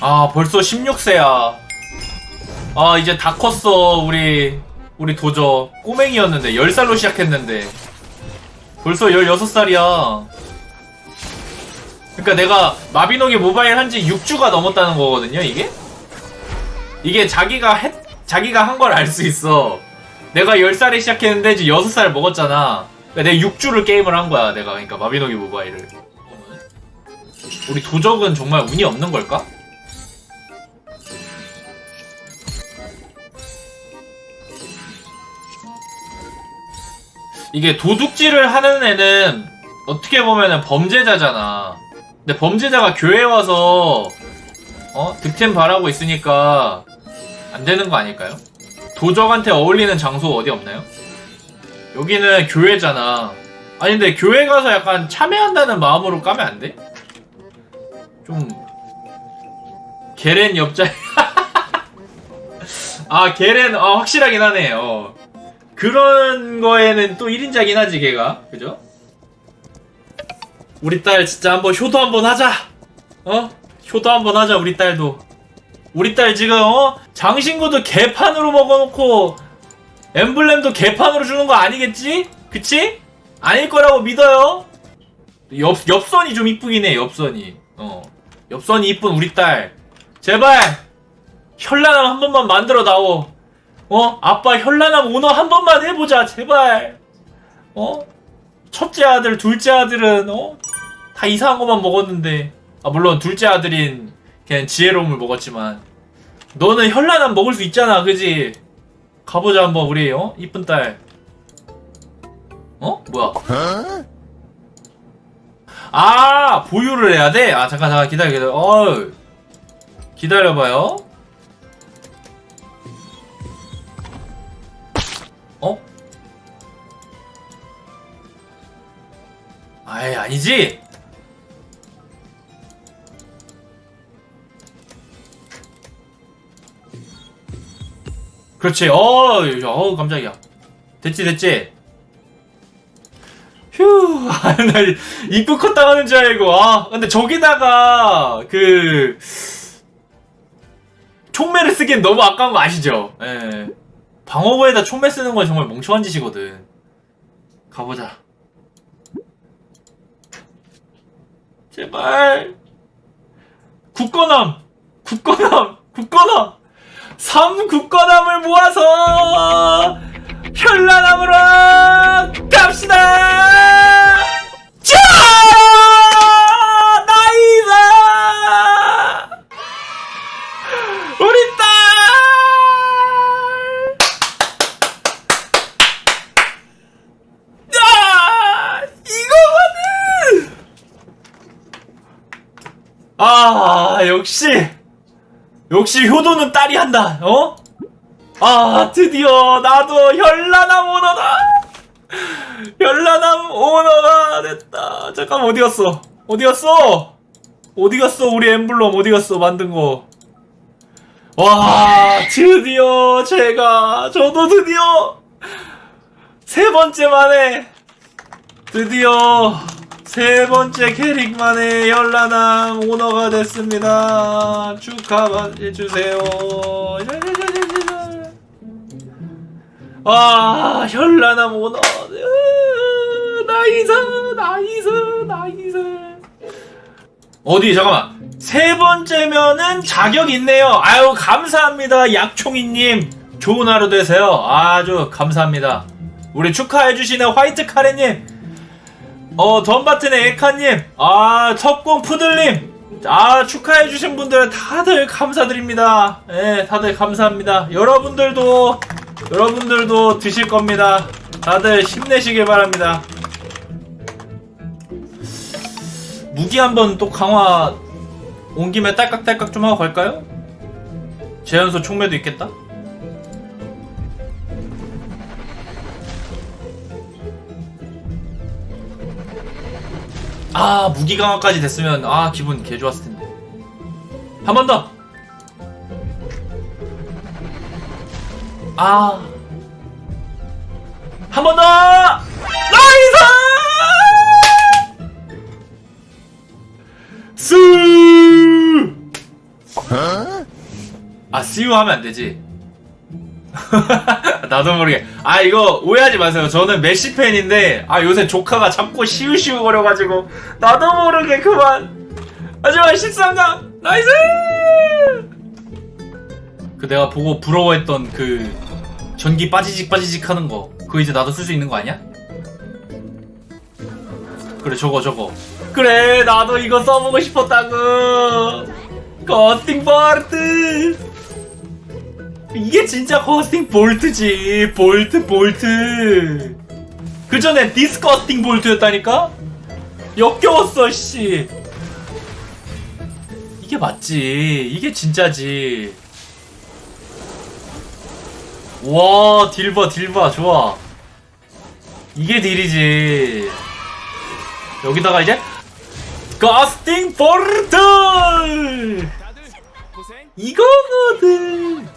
아 벌써 16세야. 아 이제 다 컸어 우리 우리 도저. 꼬맹이였는데 10살로 시작했는데. 벌써 16살이야. 그러니까 내가 마비노기 모바일 한 지 6주가 넘었다는 거거든요 이게? 이게 자기가 했 자기가 한 걸 알 수 있어. 내가 10살에 시작했는데 이제 6살 먹었잖아. 그러니까 내가 6주를 게임을 한 거야 내가. 그러니까 마비노기 모바일을. 우리 도적은 정말 운이 없는 걸까? 이게 도둑질을 하는 애는 어떻게 보면은 범죄자잖아. 근데 범죄자가 교회 와서 어 득템 바라고 있으니까 안 되는 거 아닐까요? 도적한테 어울리는 장소 어디 없나요? 여기는 교회잖아. 아니 근데 교회 가서 약간 참여한다는 마음으로 까면 안 돼? 좀 게렌 옆자리 아 게렌 어 확실하긴 하네 어 그런 거에는 또 1인자긴 하지 걔가 그죠? 우리 딸 진짜 한번 효도 한번 하자 어? 효도 한번 하자 우리 딸도 우리 딸 지금 어? 장신구도 개판으로 먹어놓고 엠블렘도 개판으로 주는 거 아니겠지? 그치? 아닐 거라고 믿어요 옆, 옆선이 좀 이쁘긴 해 옆선이 어 옆선이 이쁜 우리 딸 제발 현란함 한 번만 만들어 다오 어? 아빠 현란함 오너 한 번만 해보자 제발 어? 첫째 아들 둘째 아들은 어? 다 이상한 것만 먹었는데 아 물론 둘째 아들인 그냥 지혜로움을 먹었지만 너는 현란함 먹을 수 있잖아 그지? 가보자 한번 우리 어? 이쁜 딸 어? 뭐야 아 보유를 해야 돼? 아 잠깐 잠깐 기다려 기다려 어 기다려봐요 어? 아이 아니지 그렇지 어, 어 깜짝이야 됐지 됐지 휴, 아, 나 입구 컷 당하는 줄 알고. 아, 근데 저기다가 그 총매를 쓰기엔 너무 아까운 거 아시죠? 예. 방어구에다 총매 쓰는 건 정말 멍청한 짓이거든. 가보자. 제발. 굳건함, 굳건함, 굳건함. 3 굳건함을 모아서 아, 역시! 역시 효도는 딸이 한다, 어? 아 드디어 나도 현란함 오너다. 현란함 오너가 됐다. 잠깐 어디 갔어? 어디 갔어? 어디 갔어? 우리 엠블럼 어디 갔어? 만든 거와 드디어 제가 저도 드디어 세 번째 만에 드디어 세 번째 캐릭 만에 현란함 오너가 됐습니다. 축하해주세요. 아 현란함 오너. 으, 나이스 나이스 나이스. 어디 잠깐만. 세 번째면은 자격 있네요. 아유 감사합니다 약총이님. 좋은 하루 되세요. 아주 감사합니다. 우리 축하해주시는 화이트 카레님 어 덤바튼의 에카님 아 첩공 푸들님 아 축하해주신 분들 다들 감사드립니다 예 다들 감사합니다 여러분들도 여러분들도 드실 겁니다. 다들 힘내시길 바랍니다. 무기 한번 또 강화 온 김에 딸깍딸깍 좀 하고 갈까요? 재현소 총매도 있겠다? 아 무기 강화까지 됐으면 아 기분 개 좋았을 텐데 한 번 더! 아. 한 번 더! 나이스! 스! 아 씨유 하면 안 되지 나도 모르게. 아 이거 오해하지 마세요. 저는 메시 팬인데 아 요새 조카가 자꾸 시우시우 거려가지고. 나도 모르게 그만. 하지만 13강 나이스! 그 내가 보고 부러워했던 그 전기 빠지직 빠지직 하는 거 그거 이제 나도 쓸 수 있는 거 아니야? 그래 저거 저거. 그래 나도 이거 써보고 싶었다고. 거스팅 볼트 이게 진짜 거스팅 볼트지. 볼트 볼트. 그 전에 디스커스팅 볼트였다니까? 역겨웠어 씨. 이게 맞지. 이게 진짜지. 와 딜봐 딜봐 좋아. 이게 딜이지. 여기다가 이제 가스팅 고생 이거거든